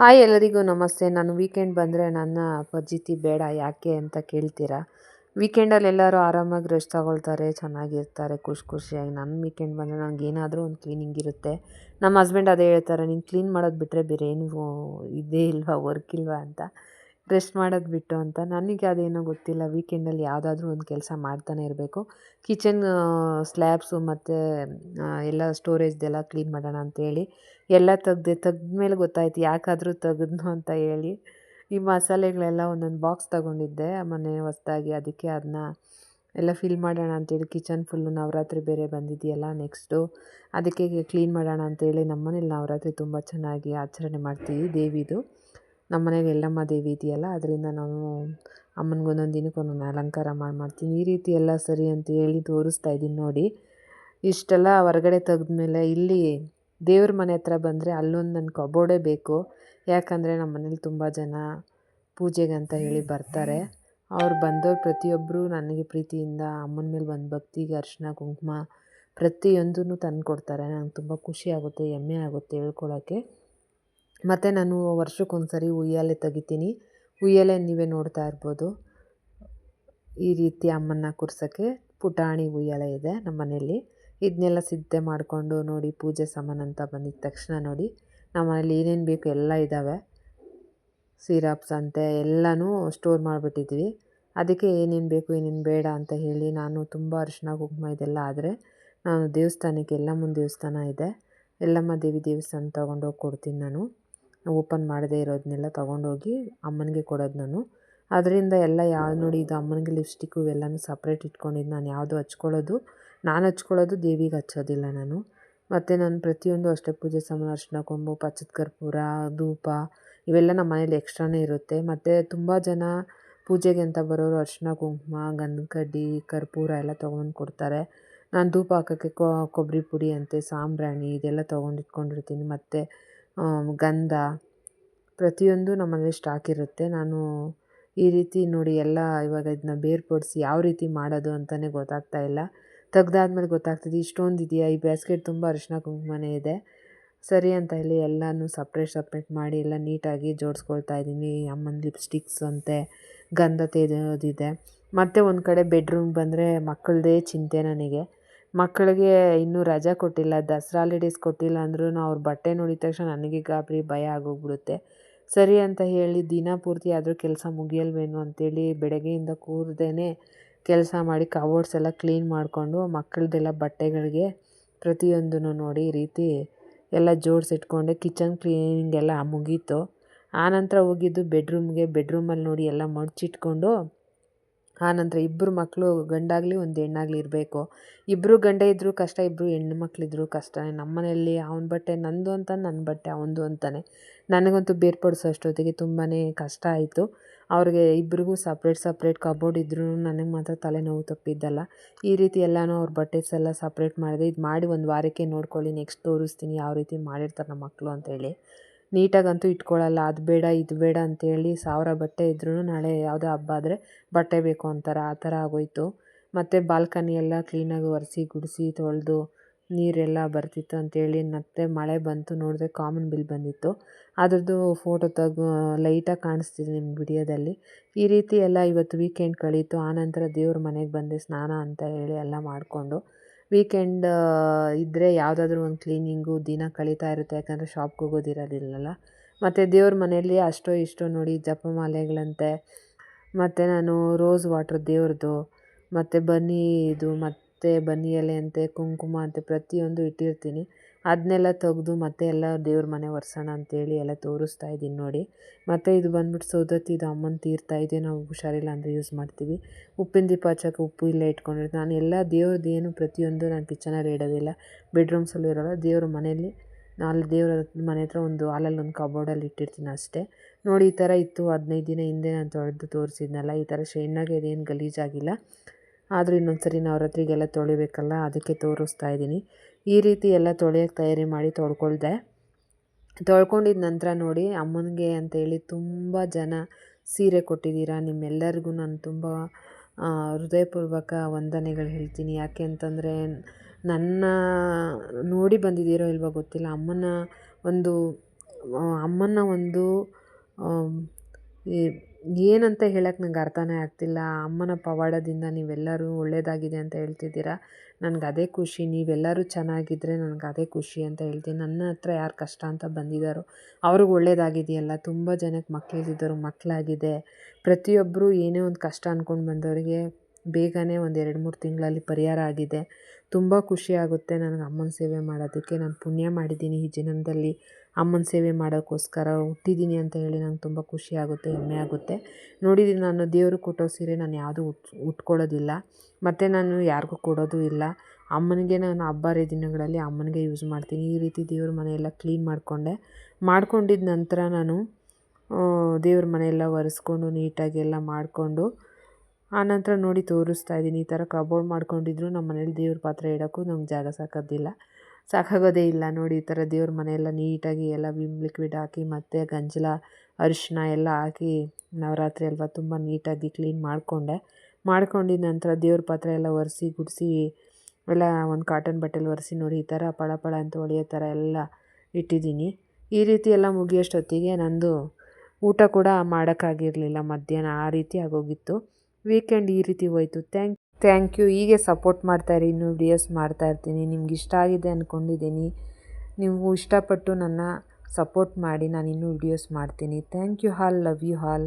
Hi ಎಲ್ಲರಿಗೂ ನಮಸ್ತೆ. ನಾನು ವೀಕೆಂಡ್ ಬಂದರೆ ನನ್ನ ಪಜ್ಜಿತಿ ಬೇಡ, ಯಾಕೆ ಅಂತ ಕೇಳ್ತೀರಾ? ವೀಕೆಂಡಲ್ಲಿ ಎಲ್ಲರೂ ಆರಾಮಾಗಿ ರೆಸ್ಟ್ ತಗೊಳ್ತಾರೆ, ಚೆನ್ನಾಗಿರ್ತಾರೆ, ಖುಷಿ ಖುಷಿಯಾಗಿ. ನನ್ನ ವೀಕೆಂಡ್ ಬಂದರೆ ನನಗೆ ಏನಾದರೂ ಒಂದು ಕ್ಲೀನಿಂಗ್ ಇರುತ್ತೆ. ನಮ್ಮ ಹಸ್ಬೆಂಡ್ ಅದೇ ಹೇಳ್ತಾರೆ, ನೀನು ಕ್ಲೀನ್ ಮಾಡೋದು ಬಿಟ್ಟರೆ ಬೇರೆ ಏನು ಇದೇ ಇಲ್ವಾ, ವರ್ಕ್ ಇಲ್ವಾ ಅಂತ. ರೆಸ್ಟ್ ಮಾಡೋದು ಬಿಟ್ಟು ಅಂತ. ನನಗೆ ಅದೇನೋ ಗೊತ್ತಿಲ್ಲ. ವೀಕೆಂಡಲ್ಲಿ ಯಾವುದಾದ್ರೂ ಒಂದು ಕೆಲಸ ಮಾಡ್ತಾನೆ ಇರಬೇಕು. ಕಿಚನ್ ಸ್ಲ್ಯಾಬ್ಸು ಮತ್ತು ಎಲ್ಲ ಸ್ಟೋರೇಜ್ದೆಲ್ಲ ಕ್ಲೀನ್ ಮಾಡೋಣ ಅಂತೇಳಿ ಎಲ್ಲ ತೆಗ್ದೆ ಮೇಲೆ ಗೊತ್ತಾಯ್ತು ಯಾಕಾದರೂ ತೆಗೆದ್ನು ಅಂತ ಹೇಳಿ, ಈ ಮಸಾಲೆಗಳೆಲ್ಲ ಒಂದೊಂದು ಬಾಕ್ಸ್ ತಗೊಂಡಿದ್ದೆ. ಮೊನ್ನೆ ಹೊಸ್ದಾಗಿ ಅದಕ್ಕೆ ಅದನ್ನ ಎಲ್ಲ ಫಿಲ್ ಮಾಡೋಣ ಅಂತೇಳಿ ಕಿಚನ್ ಫುಲ್ಲು ನವರಾತ್ರಿ ಬೇರೆ ಬಂದಿದೆಯಲ್ಲ ನೆಕ್ಸ್ಟು ಅದಕ್ಕೆ ಕ್ಲೀನ್ ಮಾಡೋಣ ಅಂತೇಳಿ ನಮ್ಮನೇಲಿ ನವರಾತ್ರಿ ತುಂಬ ಚೆನ್ನಾಗಿ ಆಚರಣೆ ಮಾಡ್ತೀವಿ ದೇವಿದು. ನಮ್ಮ ಮನೇಲಿ ಎಲ್ಲಮ್ಮ ದೇವಿ ಇದೆಯಲ್ಲ, ಅದರಿಂದ ನಾವು ಅಮ್ಮನಿಗೆ ಒಂದೊಂದು ದಿನಕ್ಕೆ ಒಂದೊಂದು ಅಲಂಕಾರ ಮಾಡಿ ಮಾಡ್ತೀನಿ ಈ ರೀತಿ ಎಲ್ಲ ಸರಿ ಅಂತ ಹೇಳಿ ತೋರಿಸ್ತಾ ಇದ್ದೀನಿ ನೋಡಿ. ಇಷ್ಟೆಲ್ಲ ಹೊರಗಡೆ ತೆಗೆದ್ಮೇಲೆ ಇಲ್ಲಿ ದೇವ್ರ ಮನೆ ಹತ್ರ ಬಂದರೆ ಅಲ್ಲೊಂದು ನನ್ನ ಕಬೋರ್ಡೇ ಬೇಕು. ಯಾಕಂದರೆ ನಮ್ಮ ಮನೇಲಿ ತುಂಬ ಜನ ಪೂಜೆಗೆ ಅಂತ ಹೇಳಿ ಬರ್ತಾರೆ. ಅವ್ರು ಬಂದವ್ರು ಪ್ರತಿಯೊಬ್ಬರು ನನಗೆ ಪ್ರೀತಿಯಿಂದ ಅಮ್ಮನ ಮೇಲೆ ಒಂದು ಭಕ್ತಿಗೆ ಅರಿಶಿನ, ಕುಂಕುಮ ಪ್ರತಿಯೊಂದೂ ತಂದು ಕೊಡ್ತಾರೆ ನಂಗೆ ತುಂಬ ಖುಷಿ ಆಗುತ್ತೆ, ಹೆಮ್ಮೆ ಆಗುತ್ತೆ ಹೇಳ್ಕೊಳಕ್ಕೆ. ಮತ್ತು ನಾನು ವರ್ಷಕ್ಕೊಂದು ಸರಿ ಉಯ್ಯಾಲೆ ತೆಗಿತೀನಿ. ಉಯ್ಯಾಲೆ ನೀವೇ ನೋಡ್ತಾ ಇರ್ಬೋದು. ಈ ರೀತಿ ಅಮ್ಮನ್ನ ಕೂರ್ಸೋಕ್ಕೆ ಪುಟಾಣಿ ಉಯ್ಯಾಲೆ ಇದೆ ನಮ್ಮ ಮನೆಯಲ್ಲಿ. ಇದನ್ನೆಲ್ಲ ಸಿದ್ಧೆ ಮಾಡಿಕೊಂಡು ನೋಡಿ, ಪೂಜೆ ಸಾಮಾನು ಅಂತ ಬಂದಿದ್ದ ತಕ್ಷಣ ನೋಡಿ. ನಮ್ಮ ಮನೇಲಿ ಏನೇನು ಬೇಕು ಎಲ್ಲ ಇದ್ದಾವೆ ಸಿರಪ್ಸ್ ಅಂತೆ ಎಲ್ಲನೂ ಸ್ಟೋರ್ ಮಾಡಿಬಿಟ್ಟಿದ್ವಿ. ಅದಕ್ಕೆ ಏನೇನು ಬೇಕು, ಏನೇನು ಬೇಡ ಅಂತ ಹೇಳಿ ನಾನು ತುಂಬ ಅರಿಶಿನ, ಕುಂಕುಮ ಇದೆಲ್ಲ ಆದರೆ ನಾನು ದೇವಸ್ಥಾನಕ್ಕೆ ಎಲ್ಲಮ್ಮನ ದೇವಸ್ಥಾನ ಇದೆ. ಎಲ್ಲಮ್ಮ ದೇವಿ ದೇವಸ್ಥಾನ ತೊಗೊಂಡೋಗಿ ಕೊಡ್ತೀನಿ ನಾನು. ಓಪನ್ ಮಾಡದೇ ಇರೋದನ್ನೆಲ್ಲ ತೊಗೊಂಡೋಗಿ ಅಮ್ಮನಿಗೆ ಕೊಡೋದು ನಾನು. ಅದರಿಂದ ಎಲ್ಲ ಯಾವ ನೋಡಿ ಇದು ಅಮ್ಮನಿಗೆ ಲಿಪ್ಸ್ಟಿಕ್ಕು ಇವೆಲ್ಲನೂ ಸಪ್ರೇಟ್ ಇಟ್ಕೊಂಡಿದ್ದು ನಾನು ಯಾವುದು ಹಚ್ಕೊಳ್ಳೋದು, ನಾನು ಹಚ್ಕೊಳ್ಳೋದು ದೇವಿಗೆ ಹಚ್ಚೋದಿಲ್ಲ ನಾನು. ಮತ್ತು ನಾನು ಪ್ರತಿಯೊಂದು ಅಷ್ಟೇ ಪೂಜೆ ಸಾಮಾನು ಅರಿಶಿನ ಕೊಂಬು, ಪಚ್ಚದ ಕರ್ಪೂರ, ಧೂಪ ಇವೆಲ್ಲ ನಮ್ಮ ಮನೇಲಿ ಎಕ್ಸ್ಟ್ರಾನೇ ಇರುತ್ತೆ. ಮತ್ತು ತುಂಬ ಜನ ಪೂಜೆಗೆ ಅಂತ ಬರೋರು ಅರಿಶಿನ ಕುಂಕುಮ ಗಂಧದ ಕಡ್ಡಿ ಕರ್ಪೂರ ಎಲ್ಲ ತೊಗೊಂಡು ಕೊಡ್ತಾರೆ. ನಾನು ಧೂಪ ಹಾಕೋಕ್ಕೆ ಕೊಬ್ಬರಿ ಪುಡಿ ಅಂತೆ, ಸಾಂಬ್ರಾಣಿ ಇದೆಲ್ಲ ತೊಗೊಂಡು ಇಟ್ಕೊಂಡಿರ್ತೀನಿ. ಮತ್ತು ಗಂಧ ಪ್ರತಿಯೊಂದು ನಮ್ಮಲ್ಲಿ ಸ್ಟಾಕ್ ಇರುತ್ತೆ. ನಾನು ಈ ರೀತಿ ನೋಡಿ ಎಲ್ಲ ಇವಾಗ ಇದನ್ನ ಬೇರ್ಪಡಿಸಿ ಯಾವ ರೀತಿ ಮಾಡೋದು ಅಂತಲೇ ಗೊತ್ತಾಗ್ತಾ ಇಲ್ಲ. ತೆಗ್ದಾದ್ಮೇಲೆ ಗೊತ್ತಾಗ್ತದೆ ಇಷ್ಟೊಂದು ಇದೆಯಾ? ಈ ಬ್ಯಾಸ್ಕೆಟ್ ತುಂಬ ಅರಿಶಿನ ಕುಂಕುಮನೇ ಇದೆ. ಸರಿ ಅಂತ ಹೇಳಿ ಎಲ್ಲನೂ ಸಪ್ರೇಟ್ ಸಪ್ರೇಟ್ ಮಾಡಿ ಎಲ್ಲ ನೀಟಾಗಿ ಜೋಡಿಸ್ಕೊಳ್ತಾ ಇದ್ದೀನಿ. ಅಮ್ಮನ ಲಿಪ್ಸ್ಟಿಕ್ಸ್ ಅಂತೆ, ಗಂಧ ತೆಗೆಯೋದಿದೆ. ಮತ್ತು ಒಂದು ಕಡೆ ಬೆಡ್ರೂಮ್ ಬಂದರೆ ಮಕ್ಕಳದೇ ಚಿಂತೆ ನನಗೆ. ಮಕ್ಕಳಿಗೆ ಇನ್ನೂ ರಜಾ ಕೊಟ್ಟಿಲ್ಲ, ದಸರಾ ಹಾಲಿಡೇಸ್ ಕೊಟ್ಟಿಲ್ಲ ಅಂದ್ರೂ ಅವ್ರ ಬಟ್ಟೆ ನೋಡಿದ ತಕ್ಷಣ ನನಗೆ ಗಾಬರಿ ಭಯ ಆಗೋಗ್ಬಿಡುತ್ತೆ. ಸರಿ ಅಂತ ಹೇಳಿ ದಿನ ಪೂರ್ತಿ ಆದರೂ ಕೆಲಸ ಮುಗಿಯಲ್ವೇನೋ ಅಂಥೇಳಿ ಬೆಳಗ್ಗೆಯಿಂದ ಕೂರ್ದೇ ಕೆಲಸ ಮಾಡಿ ಕಬೋರ್ಡ್ಸ್ ಎಲ್ಲ ಕ್ಲೀನ್ ಮಾಡಿಕೊಂಡು ಮಕ್ಕಳದೆಲ್ಲ ಬಟ್ಟೆಗಳಿಗೆ ಪ್ರತಿಯೊಂದೂ ನೋಡಿ ಈ ರೀತಿ ಎಲ್ಲ ಜೋಡಿಸಿಟ್ಕೊಂಡೆ ಕಿಚನ್ ಕ್ಲೀನಿಂಗ್ ಎಲ್ಲ ಮುಗೀತು. ಆನಂತರ ಹೋಗಿದ್ದು ಬೆಡ್ರೂಮ್ಗೆ ಬೆಡ್ರೂಮಲ್ಲಿ ನೋಡಿ ಎಲ್ಲ ಮಡಚಿಟ್ಕೊಂಡು ಆನಂತರ ಇಬ್ಬರು ಮಕ್ಕಳು ಗಂಡಾಗಲಿ ಒಂದು ಹೆಣ್ಣಾಗಲಿ ಇರಬೇಕು. ಇಬ್ಬರು ಗಂಡ ಇದ್ದರೂ ಕಷ್ಟ ಇಬ್ಬರು ಹೆಣ್ಣು ಮಕ್ಕಳಿದ್ರು ಕಷ್ಟನೇ ನಮ್ಮ ಮನೆಯಲ್ಲಿ ಅವನ ಬಟ್ಟೆ ನಂದು ಅಂತ ನನ್ನ ಬಟ್ಟೆ ಅವನದು ಅಂತಾನೆ. ನನಗಂತೂ ಬೇರ್ಪಡಿಸೋ ಅಷ್ಟೊತ್ತಿಗೆ ತುಂಬಾ ಕಷ್ಟ ಆಯಿತು. ಅವ್ರಿಗೆ ಇಬ್ರಿಗೂ ಸಪ್ರೇಟ್ ಸಪ್ರೇಟ್ ಕಬೋರ್ಡ್ ಇದ್ರೂ ನನಗೆ ಮಾತ್ರ ತಲೆನೋವು ತಪ್ಪಿದ್ದಲ್ಲ. ಈ ರೀತಿ ಎಲ್ಲನೂ ಅವ್ರ ಬಟ್ಟೆಸ್ ಎಲ್ಲ ಸಪ್ರೇಟ್ ಮಾಡಿದೆ ಇದು ಮಾಡಿ ಒಂದು ವಾರಕ್ಕೆ ನೋಡ್ಕೊಳ್ಳಿ, ನೆಕ್ಸ್ಟ್ ತೋರಿಸ್ತೀನಿ, ಯಾವ ರೀತಿ ಮಾಡಿರ್ತಾರೆ ನಮ್ಮ ಮಕ್ಕಳು ಅಂತೇಳಿ. ನೀಟಾಗಂತೂ ಇಟ್ಕೊಳ್ಳಲ್ಲ. ಅದು ಬೇಡ, ಇದು ಬೇಡ ಅಂತೇಳಿ ಸಾವಿರ ಬಟ್ಟೆ ಇದ್ರೂ ನಾಳೆ ಯಾವುದೋ ಹಬ್ಬ ಆದರೆ ಬಟ್ಟೆ ಬೇಕು ಅಂತಾರೆ ಆ ಥರ ಆಗೋಯಿತು. ಮತ್ತು ಬಾಲ್ಕನಿ ಎಲ್ಲ ಕ್ಲೀನಾಗಿ ಒರೆಸಿ, ಗುಡಿಸಿ, ತೊಳೆದು ನೀರೆಲ್ಲ ಬರ್ತಿತ್ತು ಅಂತೇಳಿ ಮತ್ತೆ ಮಳೆ ಬಂತು ನೋಡಿದ್ರೆ ಕಾಮನ್ ಬಿಲ್ ಬಂದಿತ್ತು. ಅದರದ್ದು ಫೋಟೋ ತೆಗ್ದು ಲೈಟಾಗಿ ಕಾಣಿಸ್ತಿದೆ ನಿಮ್ಮ ವಿಡಿಯೋದಲ್ಲಿ. ಈ ರೀತಿ ಎಲ್ಲ ಇವತ್ತು ವೀಕೆಂಡ್ ಕಳೀತು. ಆನಂತರ ದೇವ್ರ ಮನೆಗೆ ಬಂದೆ ಸ್ನಾನ ಅಂತ ಹೇಳಿ ಎಲ್ಲ ಮಾಡಿಕೊಂಡು. ವೀಕೆಂಡ್ ಇದ್ದರೆ ಯಾವುದಾದ್ರೂ ಒಂದು ಕ್ಲೀನಿಂಗು ದಿನ ಕಳೀತಾ ಇರುತ್ತೆ, ಯಾಕಂದರೆ ಶಾಪ್ಗೆ ಹೋಗೋದಿರೋದಿಲ್ಲಲ್ಲ. ಮತ್ತು ದೇವ್ರ ಮನೆಯಲ್ಲಿ ಅಷ್ಟೋ ಇಷ್ಟೋ ನೋಡಿ ಜಪಮಾಲೆಗಳಂತೆ, ಮತ್ತು ನಾನು ರೋಸ್ ವಾಟ್ರ್ ದೇವ್ರದ್ದು ಮತ್ತು ಬನ್ನಿ ಇದು, ಮತ್ತು ಬನ್ನಿ ಎಲೆ ಅಂತೆ, ಕುಂಕುಮ ಅಂತೆ ಪ್ರತಿಯೊಂದು ಇಟ್ಟಿರ್ತೀನಿ. ಅದನ್ನೆಲ್ಲ ತೆಗೆದು ಮತ್ತೆ ಎಲ್ಲ ದೇವ್ರ ಮನೆ ಒರೆಸೋಣ ಅಂತೇಳಿ ಎಲ್ಲ ತೋರಿಸ್ತಾ ಇದ್ದೀನಿ ನೋಡಿ. ಮತ್ತು ಇದು ಬಂದ್ಬಿಟ್ಟು ಸೌದತ್ತಿ ಇದು ಅಮ್ಮನ ತೀರ್ಥ ಇದೆ. ನಾವು ಹುಷಾರಿಲ್ಲ ಅಂದರೆ ಯೂಸ್ ಮಾಡ್ತೀವಿ. ಉಪ್ಪಿನ ದೀಪ ಹಚ್ಚೋಕೆ ಉಪ್ಪು ಇಲ್ಲೇ ಇಟ್ಕೊಂಡಿರ್ತೀನಿ ನಾನು ಎಲ್ಲ ದೇವ್ರದ್ದು ಪ್ರತಿಯೊಂದು ನಾನು ಕಿಚನಲ್ಲಿ ಇಡೋದಿಲ್ಲ. ಬೆಡ್ರೂಮ್ಸಲ್ಲೂ ಇರೋಲ್ಲ. ದೇವ್ರ ಮನೆಯಲ್ಲಿ ನಾಲ್ಕು ದೇವ್ರ ಮನೆ ಹತ್ರ ಒಂದು ಹಾಲಲ್ಲಿ ಒಂದು ಕಬೋರ್ಡಲ್ಲಿ ಇಟ್ಟಿರ್ತೀನಿ ಅಷ್ಟೇ. ನೋಡಿ ಈ ಥರ ಇತ್ತು. ಹದಿನೈದು ದಿನ ಹಿಂದೆ ನಾನು ತೊಳೆದು ತೋರಿಸಿದ್ನಲ್ಲ, ಈ ಥರ ಶೈನಾಗಿ ಅದೇನು ಗಲೀಜಾಗಿಲ್ಲ. ಆದರೂ ಇನ್ನೊಂದು ಸರಿ ನವರಾತ್ರಿಗೆಲ್ಲ ತೊಳಿಬೇಕಲ್ಲ, ಅದಕ್ಕೆ ತೋರಿಸ್ತಾ ಇದ್ದೀನಿ. ಈ ರೀತಿ ಎಲ್ಲ ತೊಳೆಯೋಕ್ಕೆ ತಯಾರಿ ಮಾಡಿ ತೊಳ್ಕೊಳ್ದೆ. ತೊಳ್ಕೊಂಡಿದ್ದ ನಂತರ ನೋಡಿ ಅಮ್ಮನಿಗೆ ಅಂತೇಳಿ ತುಂಬ ಜನ ಸೀರೆ ಕೊಟ್ಟಿದ್ದೀರಾ, ನಿಮ್ಮೆಲ್ಲರಿಗೂ ನಾನು ತುಂಬ ಹೃದಯಪೂರ್ವಕ ವಂದನೆಗಳು ಹೇಳ್ತೀನಿ. ಯಾಕೆ ಅಂತಂದರೆ ನನ್ನ ನೋಡಿ ಬಂದಿದ್ದೀರೋ ಇಲ್ವೋ ಗೊತ್ತಿಲ್ಲ. ಅಮ್ಮನ ಒಂದು ಅಮ್ಮನ ಒಂದು ಏನಂತ ಹೇಳಕ್ಕೆ ನಂಗೆ ಅರ್ಥನೇ ಆಗ್ತಿಲ್ಲ. ಅಮ್ಮನ ಪವಾಡದಿಂದ ನೀವೆಲ್ಲರೂ ಒಳ್ಳೆಯದಾಗಿದೆ ಅಂತ ಹೇಳ್ತಿದ್ದೀರಾ? ನನಗೆ ಅದೇ ಖುಷಿ. ನೀವೆಲ್ಲರೂ ಚೆನ್ನಾಗಿದ್ದರೆ ನನಗೆ ಅದೇ ಖುಷಿ ಅಂತ ಹೇಳ್ತೀನಿ. ನನ್ನ ಹತ್ರ ಯಾರು ಕಷ್ಟ ಅಂತ ಬಂದಿದ್ದಾರೋ ಅವ್ರಿಗೆ ಒಳ್ಳೆಯದಾಗಿದೆಯಲ್ಲ ತುಂಬ ಜನಕ್ಕೆ ಮಕ್ಕಳಿಲ್ದಿದ್ದವ್ರು ಮಕ್ಕಳಾಗಿದೆ ಪ್ರತಿಯೊಬ್ಬರು ಏನೇ ಒಂದು ಕಷ್ಟ ಅಂದ್ಕೊಂಡು ಬಂದವರಿಗೆ ಬೇಗನೆ ಒಂದು ಎರಡು, ಮೂರು ತಿಂಗಳಲ್ಲಿ ಪರಿಹಾರ ಆಗಿದೆ. ತುಂಬ ಖುಷಿ ಆಗುತ್ತೆ ನನಗೆ ಅಮ್ಮನ ಸೇವೆ ಮಾಡೋದಕ್ಕೆ. ನಾನು ಪುಣ್ಯ ಮಾಡಿದ್ದೀನಿ ಈ ಜನ್ಮದಲ್ಲಿ ಅಮ್ಮನ ಸೇವೆ ಮಾಡೋಕ್ಕೋಸ್ಕರ ಹುಟ್ಟಿದ್ದೀನಿ ಅಂತ ಹೇಳಿ ನಂಗೆ ತುಂಬ ಖುಷಿ ಆಗುತ್ತೆ, ಹೆಮ್ಮೆ ಆಗುತ್ತೆ. ನೋಡಿದ್ದೀನಿ ನಾನು ದೇವರು ಕೊಟ್ಟೋ ಸೀರೆ ನಾನು ಯಾವುದೂ ಉಟ್, ಉಟ್ಕೊಳ್ಳೋದಿಲ್ಲ. ಮತ್ತು ನಾನು ಯಾರಿಗೂ ಕೊಡೋದು ಇಲ್ಲ. ಅಮ್ಮನಿಗೆ ನಾನು ಹಬ್ಬ ಹರಿದಿನಗಳಲ್ಲಿ ಅಮ್ಮನಿಗೆ ಯೂಸ್ ಮಾಡ್ತೀನಿ. ಈ ರೀತಿ ದೇವ್ರ ಮನೆಯೆಲ್ಲ ಕ್ಲೀನ್ ಮಾಡಿಕೊಂಡೆ. ಮಾಡ್ಕೊಂಡಿದ್ದ ನಂತರ ನಾನು ದೇವ್ರ ಮನೆಯೆಲ್ಲ ಒರೆಸ್ಕೊಂಡು ನೀಟಾಗಿ ಎಲ್ಲ ಮಾಡಿಕೊಂಡು ಆನಂತರ ನೋಡಿ ತೋರಿಸ್ತಾ ಇದ್ದೀನಿ. ಈ ಥರ ಕಬೋರ್ಡ್ ಮಾಡ್ಕೊಂಡಿದ್ರು ನಮ್ಮ ಮನೇಲಿ ದೇವ್ರ ಪಾತ್ರೆ ಇಡೋಕ್ಕೂ ನಮ್ಗೆ ಜಾಗ ಸಾಕೋದಿಲ್ಲ ಸಾಕಾಗೋದೇ ಇಲ್ಲ ನೋಡಿ ಈ ಥರ ದೇವ್ರ ಮನೆಯೆಲ್ಲ ನೀಟಾಗಿ ಎಲ್ಲ ವಿಮ್ ಲಿಕ್ವಿಡ್ ಹಾಕಿ ಮತ್ತು ಗಂಜಲ ಅರಿಶಿನ ಎಲ್ಲ ಹಾಕಿ ನವರಾತ್ರಿ ಅಲ್ವಾ ತುಂಬ ನೀಟಾಗಿ ಕ್ಲೀನ್ ಮಾಡಿಕೊಂಡೆ. ಮಾಡ್ಕೊಂಡಿದ್ದ ನಂತರ ದೇವ್ರ ಪಾತ್ರೆ ಎಲ್ಲ ಒರೆಸಿ, ಗುಡಿಸಿ, ಎಲ್ಲ ಒಂದು ಕಾಟನ್ ಬಟ್ಟೆಲಿ ಒರೆಸಿ ನೋಡಿ ಈ ಥರ ಪಳ ಪಳ ಅಂತ ಹೊಳೆಯೋ ಥರ ಎಲ್ಲ ಇಟ್ಟಿದ್ದೀನಿ. ಈ ರೀತಿ ಎಲ್ಲ ಮುಗಿಯೋಷ್ಟೊತ್ತಿಗೆ ನಂದು ಊಟ ಕೂಡ ಮಾಡೋಕ್ಕಾಗಿರಲಿಲ್ಲ, ಮಧ್ಯಾಹ್ನ ಆ ರೀತಿ ಆಗೋಗಿತ್ತು. ವೀಕೆಂಡ್ ಈ ರೀತಿ ಹೋಯ್ತು. Thank thank you. ಹೀಗೆ ಸಪೋರ್ಟ್ ಮಾಡ್ತಾಯಿರಿ ಇನ್ನೂ ವಿಡಿಯೋಸ್ ಮಾಡ್ತಾ ಇರ್ತೀನಿ. ನಿಮ್ಗೆ ಇಷ್ಟ ಆಗಿದೆ ಅಂದ್ಕೊಂಡಿದ್ದೀನಿ ನೀವು ಇಷ್ಟಪಟ್ಟು ನನ್ನ ಸಪೋರ್ಟ್ ಮಾಡಿ. ನಾನು ಇನ್ನೂ ವಿಡಿಯೋಸ್ ಮಾಡ್ತೀನಿ. Thank you all. Love you all.